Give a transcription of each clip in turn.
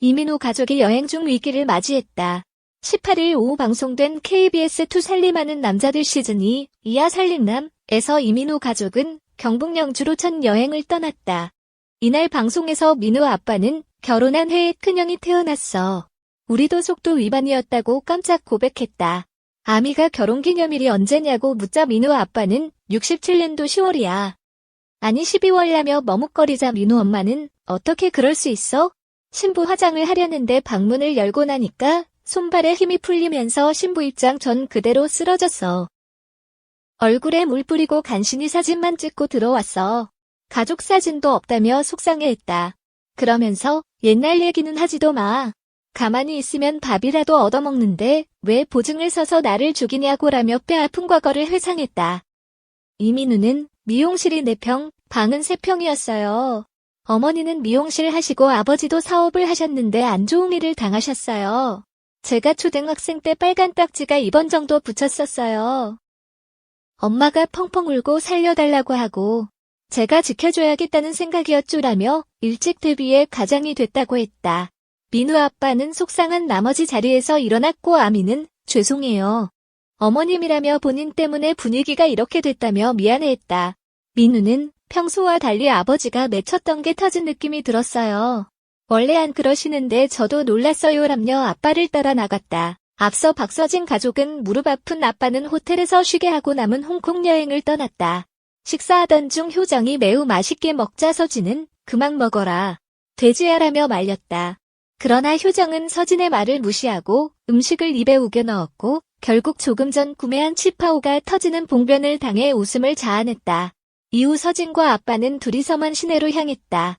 이민호 가족이 여행 중 위기를 맞이했다. 18일 오후 방송된 KBS2 살림하는 남자들 시즌2 이하 살림남에서 이민호 가족은 경북 영주로 첫 여행을 떠났다. 이날 방송에서 민호 아빠는 결혼한 해에 큰형이 태어났어. 우리도 속도 위반이었다고 깜짝 고백했다. 아미가 결혼기념일이 언제냐고 묻자 민호 아빠는 67년도 10월이야. 아니 12월라며 머뭇거리자 민호 엄마는 어떻게 그럴 수 있어? 신부 화장을 하려는데 방문을 열고 나니까 손발에 힘이 풀리면서 신부 입장 전 그대로 쓰러졌어. 얼굴에 물 뿌리고 간신히 사진만 찍고 들어왔어. 가족 사진도 없다며 속상해했다. 그러면서 옛날 얘기는 하지도 마. 가만히 있으면 밥이라도 얻어먹는데 왜 보증을 서서 나를 죽이냐고라며 뼈아픈 과거를 회상했다. 이민우는 미용실이 4평, 방은 3평이었어요. 어머니는 미용실 하시고 아버지도 사업을 하셨는데 안 좋은 일을 당하셨어요. 제가 초등학생 때 빨간 딱지가 2번 정도 붙였었어요. 엄마가 펑펑 울고 살려달라고 하고 제가 지켜줘야겠다는 생각이었죠라며 일찍 데뷔해 가장이 됐다고 했다. 민우 아빠는 속상한 나머지 자리에서 일어났고 아미는 죄송해요. 어머님이라며 본인 때문에 분위기가 이렇게 됐다며 미안해했다. 민우는 평소와 달리 아버지가 맺혔던 게 터진 느낌이 들었어요. 원래 안 그러시는데 저도 놀랐어요라며 아빠를 따라 나갔다. 앞서 박서진 가족은 무릎 아픈 아빠는 호텔에서 쉬게 하고 남은 홍콩 여행을 떠났다. 식사하던 중 효정이 매우 맛있게 먹자 서진은 그만 먹어라. 돼지야라며 말렸다. 그러나 효정은 서진의 말을 무시하고 음식을 입에 우겨 넣었고 결국 조금 전 구매한 치파오가 터지는 봉변을 당해 웃음을 자아냈다. 이후 서진과 아빠는 둘이서만 시내로 향했다.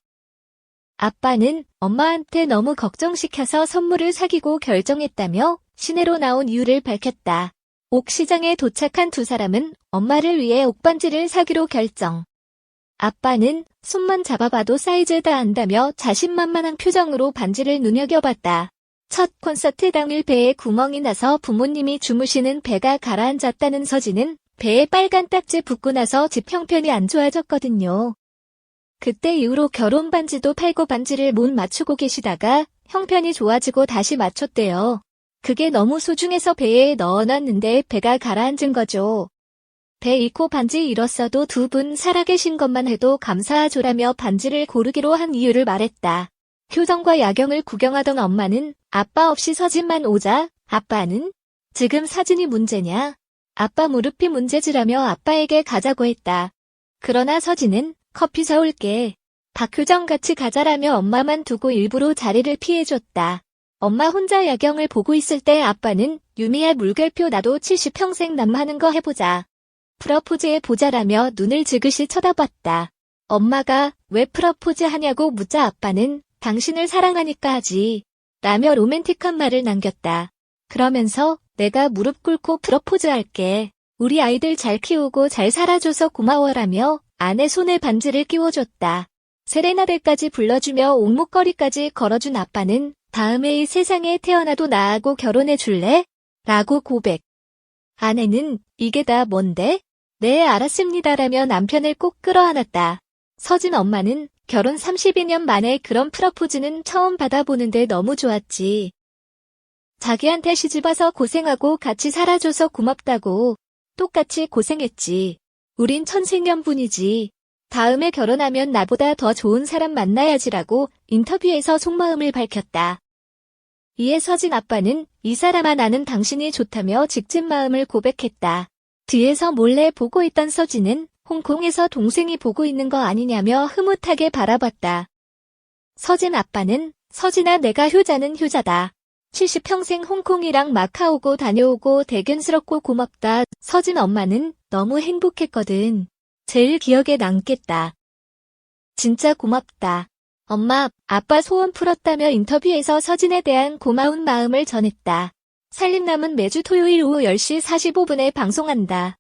아빠는 엄마한테 너무 걱정시켜서 선물을 사기고 결정했다며 시내로 나온 이유를 밝혔다. 옥시장에 도착한 두 사람은 엄마를 위해 옥반지를 사기로 결정. 아빠는 손만 잡아봐도 사이즈 다 안다며 자신만만한 표정으로 반지를 눈여겨봤다. 첫 콘서트 당일 배에 구멍이 나서 부모님이 주무시는 배가 가라앉았다는 서진은 배에 빨간 딱지 붙고 나서 집 형편이 안 좋아졌거든요. 그때 이후로 결혼 반지도 팔고 반지를 못 맞추고 계시다가 형편이 좋아지고 다시 맞췄대요. 그게 너무 소중해서 배에 넣어놨는데 배가 가라앉은 거죠. 배 잃고 반지 잃었어도 두 분 살아계신 것만 해도 감사하죠라며 반지를 고르기로 한 이유를 말했다. 효정과 야경을 구경하던 엄마는 아빠 없이 서진만 오자 아빠는 지금 사진이 문제냐? 아빠 무릎이 문제지라며 아빠에게 가자고 했다. 그러나 서진은 커피 사올게. 박효정 같이 가자라며 엄마만 두고 일부러 자리를 피해줬다. 엄마 혼자 야경을 보고 있을 때 아빠는 유미야 물결표 나도 70평생 남하는 거 해보자. 프러포즈해 보자라며 눈을 지그시 쳐다봤다. 엄마가 왜 프러포즈 하냐고 묻자 아빠는 당신을 사랑하니까 하지. 라며 로맨틱한 말을 남겼다. 그러면서 내가 무릎 꿇고 프러포즈 할게. 우리 아이들 잘 키우고 잘 살아줘서 고마워라며 아내 손에 반지를 끼워줬다. 세레나데까지 불러주며 옥목걸이까지 걸어준 아빠는 다음에 이 세상에 태어나도 나하고 결혼해 줄래? 라고 고백. 아내는 이게 다 뭔데? 네 알았습니다라며 남편을 꼭 끌어안았다. 서진 엄마는 결혼 32년 만에 그런 프러포즈는 처음 받아보는데 너무 좋았지. 자기한테 시집와서 고생하고 같이 살아줘서 고맙다고. 똑같이 고생했지. 우린 천생연분이지. 다음에 결혼하면 나보다 더 좋은 사람 만나야지라고 인터뷰에서 속마음을 밝혔다. 이에 서진 아빠는 이 사람아 나는 당신이 좋다며 직진 마음을 고백했다. 뒤에서 몰래 보고 있던 서진은 홍콩에서 동생이 보고 있는 거 아니냐며 흐뭇하게 바라봤다. 서진 아빠는 서진아 내가 효자는 효자다. 70 평생 홍콩이랑 마카오고 다녀오고 대견스럽고 고맙다. 서진 엄마는 너무 행복했거든. 제일 기억에 남겠다. 진짜 고맙다. 엄마, 아빠 소원 풀었다며 인터뷰에서 서진에 대한 고마운 마음을 전했다. 살림남은 매주 토요일 오후 10시 45분에 방송한다.